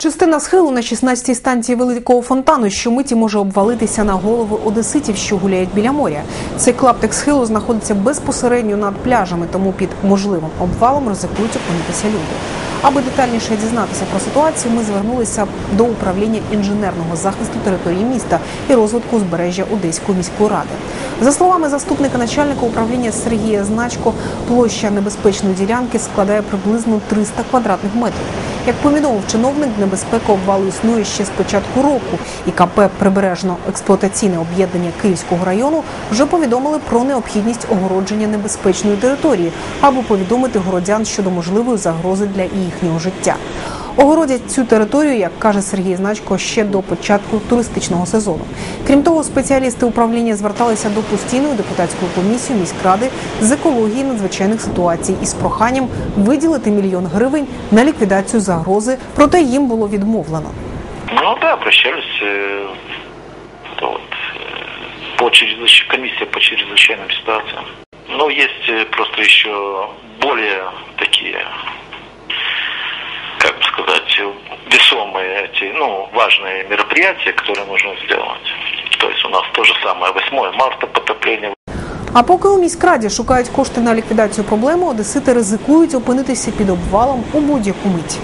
Частина схилу на 16-й станції великого фонтану щомиті може обвалитися на голови одеситів, що гуляють біля моря. Цей клаптик схилу знаходиться безпосередньо над пляжами, тому під можливим обвалом ризикують опинитися люди. Аби детальніше дізнатися про ситуацію, ми звернулися до управління інженерного захисту території міста і розвитку узбережжя Одеської міської ради. За словами заступника начальника управління Сергія Значко, площа небезпечної ділянки складає приблизно 300 квадратних метрів. Як повідомив чиновник, небезпека обвалу існує ще з початку року, і КП Прибережно-експлуатаційне об'єднання Київського району вже повідомили про необхідність огородження небезпечної території, або повідомити городян щодо можливої загрози для їхнього життя. Огородять цю територію, як каже Сергій Значко, ще до початку туристичного сезону. Крім того, спеціалісти управління зверталися до постійної депутатської комісії міськради з екології надзвичайних ситуацій із проханням виділити мільйон гривень на ліквідацію загрози, проте їм було відмовлено. Ну да, обращались э, это вот, э, по чрезвыч- комиссия по чрезвычайным ситуациям. Но есть э, просто еще более такие, весомые эти, ну, важные мероприятия, которые нужно сделать. То есть у нас то же самое 8 марта потопление, А поки у міськраді шукають кошти на ліквідацію проблеми, одесити ризикують опинитися під обвалом у будь-яку мить.